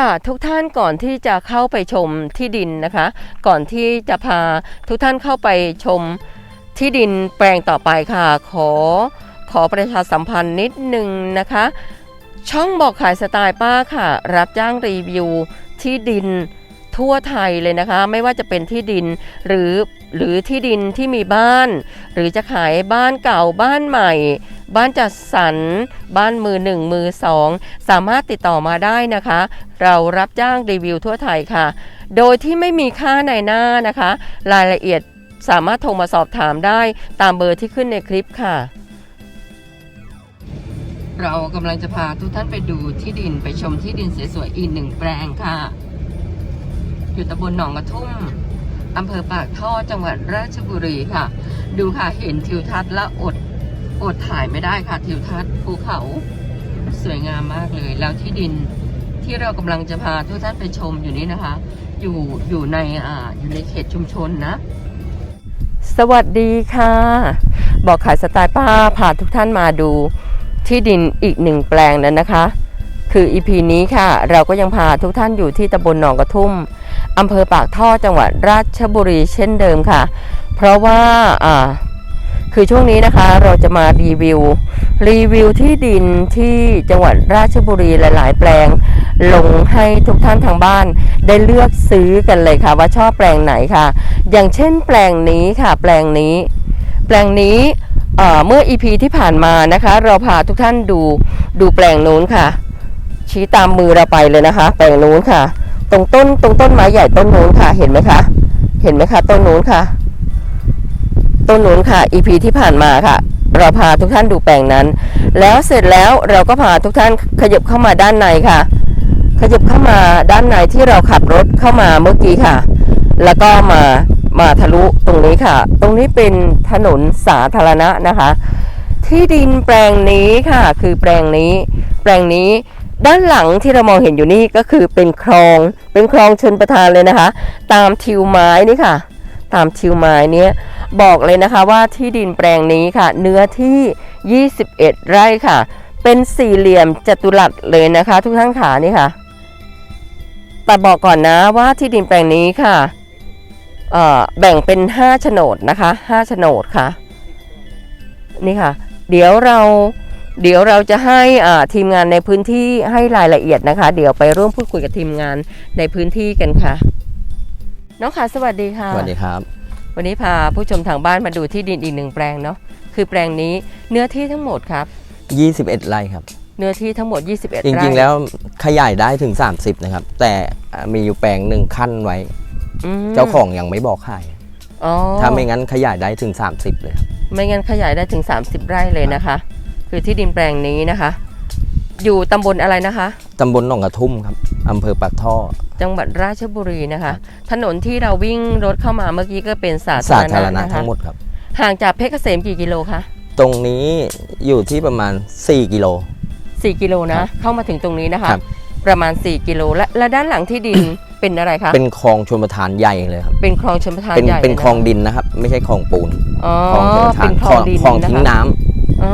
ค่ะทุกท่านก่อนที่จะเข้าไปชมที่ดินนะคะ ก่อนที่จะพาทุกท่านเข้าไปชมที่ดินแปลงต่อไปค่ะ ขอขอประชาสัมพันธ์นิดนึงนะคะ ช่องบอกขายสไตล์ป้าค่ะ รับจ้างรีวิวที่ดินทั่วไทยเลยนะคะ ไม่ว่าจะเป็นที่ดินหรือหรือที่ดินที่มีบ้าน หรือจะขายบ้านเก่าบ้านใหม่ บ้านจัดสรร บ้านมือหนึ่งมือสองสามารถติดต่อมาได้นะคะ เรารับจ้างรีวิวทั่วไทยค่ะ โดยที่ไม่มีค่าในหน้านะคะ รายละเอียดสามารถโทรมาสอบถามได้ตามเบอร์ที่ขึ้นในคลิปค่ะ เรากำลังจะพาทุกท่านไปดูที่ดินไปชมที่ดินสวยๆอีกหนึ่งแปลงค่ะ อยู่ตำบลหนองกระทุ่มอำเภอปากท่อจังหวัดราชบุรีค่ะ ดูค่ะเห็นทิวทัศน์และอด อดถ่ายไม่ได้ค่ะทิวทัศน์ภูเขาสวยงามมากเลย แล้วที่ดินที่เรากำลังจะพาทุกท่านไปชมอยู่นี้นะคะ อยู่อยู่ในอ่าอยู่ในเขตชุมชนนะ สวัสดีค่ะ บอกขายสไตล์ป้าพาทุกท่านมาดูที่ดินอีกหนึ่งแปลงนั้นนะคะ คืออีพีนี้ค่ะ เราก็ยังพาทุกท่านอยู่ที่ตำบลหนองกระทุ่มอำเภอปากท่อจังหวัดราชบุรีเช่นเดิมค่ะ เพราะว่าอ่า คือช่วงนี้นะคะเราจะมารีวิว รีวิวที่ดินที่จังหวัดราชบุรีหลาย ๆ แปลง ลงให้ทุกท่านทางบ้าน ได้เลือกซื้อกันเลยค่ะ ว่าชอบแปลงไหนค่ะ อย่างเช่น แปลงนี้ค่ะแปลงนี้ แปลงนี้เมื่อ EP ที่ผ่านมานะคะ เราพาทุกท่านดูดูแปลงนู้นค่ะ ชี้ตามมือเราไปเลยนะคะ แปลงนู้นค่ะ ตรงต้นตรงต้นไม้ใหญ่ต้นนู้นค่ะเห็นไหมคะ เห็นไหมคะต้นนู้นค่ะ ต้นนู้นค่ะ EP ที่ผ่านมาค่ะ เราพาทุกท่านดูแปลงนั้น แล้วเสร็จแล้วเราก็พาทุกท่านขยับเข้ามาด้านในค่ะ ขยับเข้ามาด้านในที่เราขับรถเข้ามาเมื่อกี้ค่ะ แล้วก็มามาทะลุตรงนี้ค่ะ ตรงนี้เป็นถนนสาธารณะนะคะ ที่ดินแปลงนี้ค่ะ คือแปลงนี้ แปลงนี้ด้านหลังที่เรามองเห็นอยู่นี่ก็คือเป็นคลอง เป็นคลองชนประทานเลยนะคะ ตามทิวไม้นี่ค่ะ ตามทิวไม้เนี้ย บอกเลยนะคะว่าที่ดินแปลงนี้ค่ะ เนื้อที่ 21 ไร่ค่ะ เป็นสี่เหลี่ยมจัตุรัสเลยนะคะ ทุกท่านขานี่ค่ะ แต่บอกก่อนนะว่าที่ดินแปลงนี้ค่ะแบ่งเป็น 5 โฉนดนะคะ5โฉนดค่ะ นี่ค่ะ เดี๋ยวเราเดี๋ยวเราจะให้ทีมงานในพื้นที่ให้รายละเอียดนะคะ เดี๋ยวไปร่วมพูดคุยกับทีมงานในพื้นที่กันค่ะ น้องค่ะสวัสดีค่ะ สวัสดีครับ วันนี้พาผู้ชมทางบ้านมาดูที่ดินอีกหนึ่งแปลงเนาะคือแปลงนี้เนื้อที่ทั้งหมดครับ 21 ไร่ครับ เนื้อที่ทั้งหมด 21จไร่ริงๆ แล้วขยายได้ถึง 30 นะครับ แต่มีอยู่แปลงหนึ่งขั้นไว้ อืมเจ้าของยังไม่บอกขายอ๋อถ้าไม่งั้นขยายได้ถึง 30 เลยครับไม่งั้นขยายได้ถึง 30 ไร่เลยนะคะ คือที่ดินแปลงนี้นะคะ อยู่ตำบลอะไรนะคะ ตำบลหนองกระทุ่มครับ อำเภอปากท่อ จังหวัดราชบุรีนะคะ ถนนที่เราวิ่งรถเข้ามาเมื่อกี้ก็เป็นสาสาธารธารณะณะนะคะทั้งหมดครับ ห่างจากเพชรเกษมกี่กิโลคะ ตรงนี้อยู่ที่ประมาณ 4 กิโล 4 กิโลนะ เข้ามาถึงตรงนี้นะคะครับประมาณ 4 กิโล และและด้านหลังที่ดินเป็นอะไรคะ เป็นคลองชลประทานใหญ่เลยครับ เป็นคลองชลประทานเป็นใหญ่ เป็นลยะคลองดินนะครับ ไม่ใช่คลองปูนอ๋อคลองชลประทาเป็นนคลองดินคลองนะทิ้งคะน้ำอ๋อ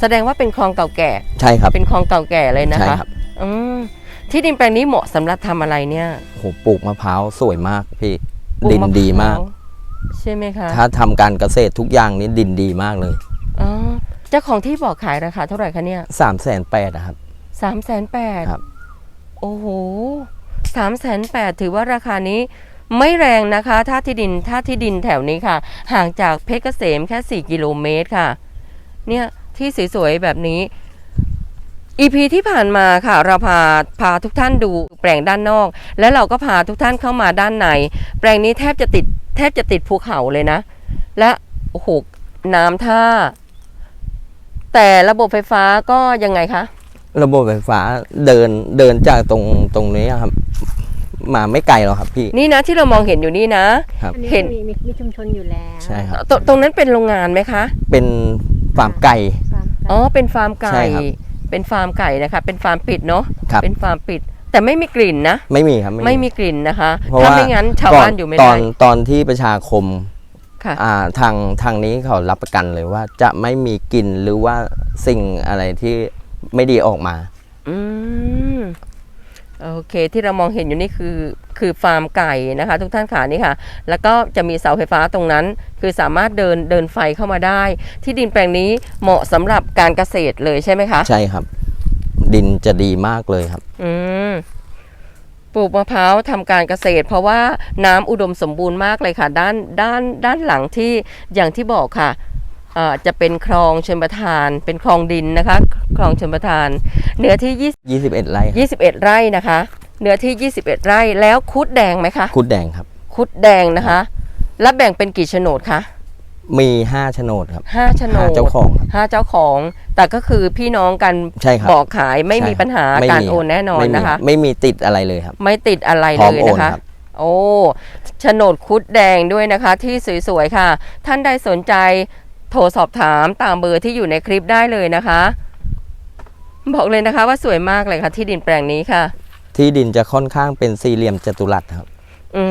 แสดงว่าเป็นคลองเก่าแก่ ใช่ครับ เป็นคลองเก่าแก่เลยนะใช่คะครับ อืม ที่ดินแปลงนี้เหมาะสำหรับทำอะไรเนี่ยโหปลูกมะพร้าวสวยมากพี่ปลูดินมะพร้าวดีมาก ใช่ไหมคะถ้าทำการเกษตรทุกอย่างนี้ดินดีมากเลยอ๋อเจ้าของที่บอกขายราคาเท่าไหร่คะเนี่ย3 8 0 0 0 0นะครับ สามแสนแปดครับ โอ้โหสามแสนแปดถือว่าราคานี้ไม่แรงนะคะ ถ้าที่ดินถ้าที่ดินแถวนี้ค่ะ ห่างจากเพชรเกษมแค่ 4 กิโลเมตรค่ะ เนี่ยที่สวยๆแบบนี้ EP ที่ผ่านมาค่ะเราพาพาทุกท่านดูแปลงด้านนอก แล้วเราก็พาทุกท่านเข้ามาด้านใน แปลงนี้แทบจะติดแทบจะติดภูเขาเลยนะ และโอ้โหน้ำท่า แต่ระบบไฟฟ้าก็ยังไงคะระบบไฟฟ้าเดินเดินจากตรงตรงนี้ครับ มาไม่ไกลหรอกครับพี่ นี่นะที่เรามองเห็นอยู่นี่นะ ครับอันนี้เห็น มีมีมีชุมชนอยู่แล้วใช่ครับ ตรงตรงนั้นเป็นโรงงานไหมคะ เป็นฟาร์มไก่ฟาร์มอ๋อเป็นฟาร์มไก่ใช่ครับ เป็นฟาร์มไก่นะคะ เป็นฟาร์มปิดเนาะครับ เป็นฟาร์มปิด แต่ไม่มีกลิ่นนะ ไม่มีครับไม่มีกลิ่นนะคะ เพราะถ้าว่าไม่งั้นชาวก่บ้านอยู่ไม่ตได้อนตอนที่ประชาคมค่ะ อ่าทางทางนี้เขารับประกันเลยว่าจะไม่มีกลิ่นหรือว่าสิ่งอะไรที่ไม่ดีออกมา อืม โอเคที่เรามองเห็นอยู่นี่คือคือฟาร์มไก่นะคะ ทุกท่านขานี่ค่ะ แล้วก็จะมีเสาไฟฟ้าตรงนั้น คือสามารถเดินเดินไฟเข้ามาได้ ที่ดินแปลงนี้เหมาะสำหรับการเกษตรเลยใช่ไหมคะใช่ครับ ดินจะดีมากเลยครับ อืมปลูกมะพร้าวทำการเกษตร เพราะว่าน้ำอุดมสมบูรณ์มากเลยค่ะ ด้านด้านด้านหลังที่อย่างที่บอกค่ะเอ่อ จะเป็นคลองชนประทาน เป็นคลองดินนะคะ คลองชนประทาน เนื้อที่21ไร่ครับ20 21 ไร่นะคะ เนื้อที่ 21 ไร่แล้วคุดแดงไหมคะคุดแดงครับ คุดแดงนะคะ แล้วแบ่งเป็นกี่โฉนดคะมี5โฉนดครับห้าโฉนห้าดเจ้าของครับ ห้าเจ้าของ แต่ก็คือพี่น้องกันใช่ครับบอกขายไม่มีใช่ครับปัญหาไม่การมีโอนแน่นอนไม่มีนะคะ ไม่มีติดอะไรเลยครับ ไม่ติดอะไรพร้อมเลยโอนนะคะ ครับ โอ้โฉนดคุดแดงด้วยนะคะที่สวยๆค่ะ ท่านใดสนใจ โทรสอบถามตามเบอร์ที่อยู่ในคลิปได้เลยนะคะ บอกเลยนะคะว่าสวยมากเลยค่ะ ที่ดินแปลงนี้ค่ะ ที่ดินจะค่อนข้างเป็นสี่เหลี่ยมจัตุรัสครับ อื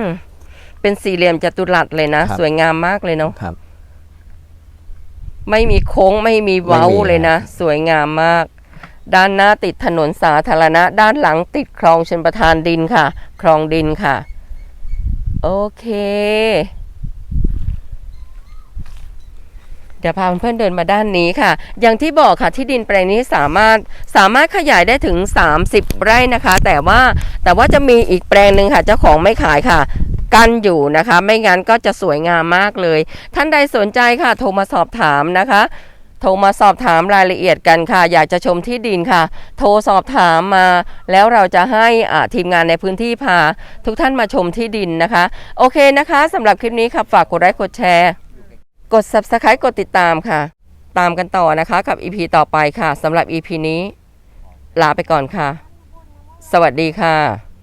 มเป็นสี่เหลี่ยมจัตุรัสเลยนะ ครับ สวยงามมากเลยเนาะครับ ไม่มีโค้งไม่มีเว้าไม่มีเลยนะ สวยงามมาก ด้านหน้าติดถนนสาธารณะ ด้านหลังติดคลองชนประทานดินค่ะ คลองดินค่ะ โอเค เดี๋ยวพาเพื่อนๆเดินมาด้านนี้ค่ะ อย่างที่บอกค่ะที่ดินแปลงนี้สามารถสามารถขยายได้ถึง 30 ไร่นะคะ แต่ว่าแต่ว่าจะมีอีกแปลงหนึ่งค่ะ เจ้าของไม่ขายค่ะกันอยู่นะคะ ไม่งั้นก็จะสวยงามมากเลย ท่านใดสนใจค่ะ โทรมาสอบถามนะคะโทรมาสอบถามรายละเอียดกันค่ะ อยากจะชมที่ดินค่ะ โทรสอบถามมา แล้วเราจะให้ทีมงานในพื้นที่พา ทุกท่านมาชมที่ดินนะคะ โอเคนะคะสำหรับคลิปนี้ค่ะฝากกดไลค์กดแชร์ กด subscribe กดติดตามค่ะ ตามกันต่อนะคะกับ EP ต่อไปค่ะสำหรับ EP นี้ ลาไปก่อนค่ะ สวัสดีค่ะ